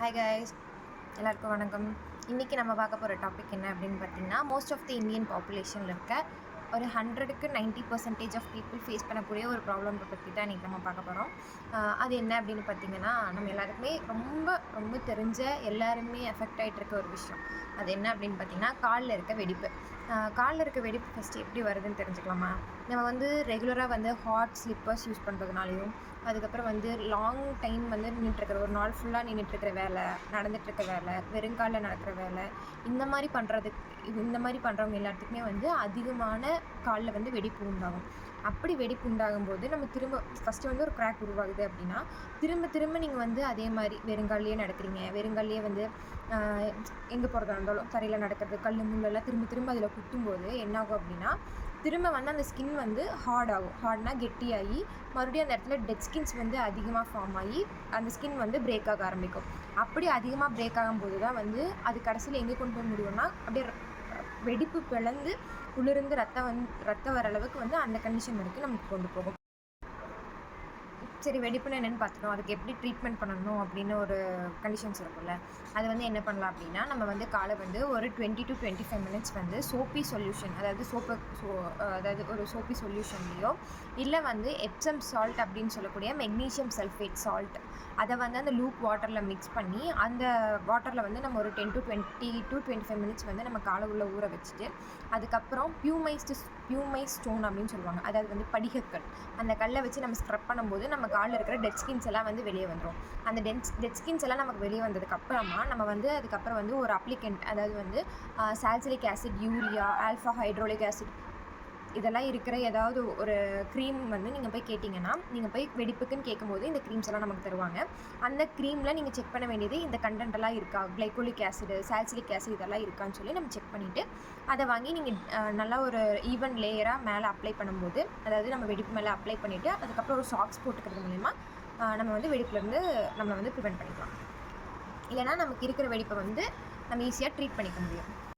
Hi guys எல்லாருக்கும் வணக்கம். இன்றைக்கி நம்ம பார்க்க போகிற டாபிக் என்ன அப்படின்னு பார்த்தீங்கன்னா மோஸ்ட் ஆஃப் தி இந்தியன் பாப்புலேஷனில் இருக்க ஒரு ஹண்ட்ரடுக்கு ninety percentage of people face பண்ணக்கூடிய ஒரு ப்ராப்ளம் பற்றி தான் இன்றைக்கி நம்ம பார்க்க போகிறோம் அது என்ன அப்படின்னு பார்த்தீங்கன்னா நம்ம எல்லாருக்குமே ரொம்ப ரொம்ப தெரிஞ்ச எல்லாருமே எஃபெக்ட் ஆகிட்டு இருக்க ஒரு விஷயம். அது என்ன அப்படின்னு பார்த்தீங்கன்னா காலில் இருக்க வெடிப்பு. காலில் இருக்க வெடிப்பு ஃபஸ்ட்டு எப்படி வருதுன்னு தெரிஞ்சுக்கலாமா? நம்ம வந்து ரெகுலராக வந்து ஹாட் ஸ்லிப்பர்ஸ் யூஸ் பண்ணுறதுனாலையும் அதுக்கப்புறம் வந்து லாங் டைம் வந்து நின்றுட்டுருக்கிற ஒரு நாள் ஃபுல்லாக நின்றுட்டுருக்கிற வேலை நடந்துகிட்ருக்க வேலை வெறுங்காலில் நடக்கிற வேலை இந்த மாதிரி பண்ணுறதுக்கு இந்த மாதிரி பண்ணுறவங்க எல்லாத்துக்குமே வந்து அதிகமான காலில் வந்து வெடிப்பு உண்டாகும். அப்படி வெடிப்பு உண்டாகும் போது நம்ம திரும்ப ஃபஸ்ட்டு வந்து ஒரு கிராக் உருவாகுது அப்படின்னா திரும்ப திரும்ப நீங்கள் வந்து அதே மாதிரி வெறுங்கால்லையே நடக்கிறீங்க. வெறுங்கால்லையே வந்து எங்கே போகிறதா இருந்தாலும் தரையில் நடக்கிறது கல் முள்ளெல்லாம் திரும்ப திரும்ப அதில் குத்தும்போது என்னாகும் அப்படின்னா திரும்ப வந்து அந்த ஸ்கின் வந்து ஹார்ட் ஆகும். ஹார்ட்னா கெட்டியாகி மறுபடியும் அந்த இடத்துல டெட் ஸ்கின்ஸ் வந்து அதிகமாக ஃபார்ம் ஆகி அந்த ஸ்கின் வந்து பிரேக் ஆக ஆரம்பிக்கும். அப்படி அதிகமாக பிரேக் ஆகும்போது தான் வந்து அது கடைசியில் எங்கே கொண்டு போய் முடியும்னா அப்படியே வெடிப்பு பிளந்து குளிர்ந்து ரத்தம் வந்து ரத்தம் வர அளவுக்கு வந்து அந்த கண்டிஷன் வரைக்கும் நமக்கு கொண்டு போகும். சரி வெடிப்புன்னு என்னென்னு பார்த்துட்டோம் அதுக்கு எப்படி ட்ரீட்மெண்ட் பண்ணணும் அப்படின்னு ஒரு கண்டிஷன்ஸ் இருக்கும்ல. அது வந்து என்ன பண்ணலாம் அப்படின்னா நம்ம வந்து காலை வந்து ஒரு twenty to twenty five minutes வந்து சோப்பி சொல்யூஷன் அதாவது சோப்பு சோ அதாவது ஒரு சோப்பி சொல்யூஷன்லேயோ இல்லை வந்து எப்சம் சால்ட் அப்படின்னு சொல்லக்கூடிய மெக்னீஷியம் சல்ஃபேட் சால்ட் அதை வந்து அந்த லூப் வாட்டரில் மிக்ஸ் பண்ணி அந்த வாட்டரில் வந்து நம்ம ஒரு ten to twenty to twenty five minutes வந்து நம்ம காலை உள்ள ஊற வச்சுட்டு அதுக்கப்புறம் பியூமைஸ்டு பியூமை ஸ்டோன் அப்படின்னு சொல்லுவாங்க. அதாவது வந்து படிகக்கல். அந்த கல்லை வச்சு நம்ம ஸ்க்ரப் பண்ணும்போது நம்ம காலில் இருக்கிற டெட் ஸ்கின்ஸ் எல்லாம் வந்து வெளியே வந்துடும் அந்த டெட் டெட் ஸ்கின்ஸ் எல்லாம் நமக்கு வெளியே வந்ததுக்கு அப்புறமா நம்ம வந்து அதுக்கப்புறம் வந்து ஒரு அப்ளிகண்ட் அதாவது வந்து salicylic acid urea alpha hydraulic acid இதெல்லாம் இருக்கிற ஏதாவது ஒரு க்ரீம் வந்து நீங்கள் போய் கேட்டிங்கன்னா நீங்கள் போய் வெடிப்புக்குன்னு கேட்கும்போது இந்த க்ரீம்ஸ் எல்லாம் நமக்கு தருவாங்க. அந்த க்ரீமில் நீங்கள் செக் பண்ண வேண்டியது இந்த கண்டென்ட்டெல்லாம் இருக்கா? கிளைகோலிக் ஆசிடு சால்சிலிக் ஆசிட் இதெல்லாம் இருக்கான்னு சொல்லி நம்ம செக் பண்ணிவிட்டு அதை வாங்கி நீங்கள் நல்லா ஒரு ஈவன் லேயராக மேலே அப்ளை பண்ணும்போது அதாவது நம்ம வெடிப்பு மேலே அப்ளை பண்ணிவிட்டு அதுக்கப்புறம் ஒரு சாக்ஸ் போட்டுக்கிறது மூலிமா நம்ம வந்து வெடிப்புலேருந்து நம்ம வந்து ப்ரிவெண்ட் பண்ணிக்கலாம். இல்லைனா நமக்கு இருக்கிற வெடிப்பை வந்து நம்ம ஈஸியாக ட்ரீட் பண்ணிக்க முடியும்.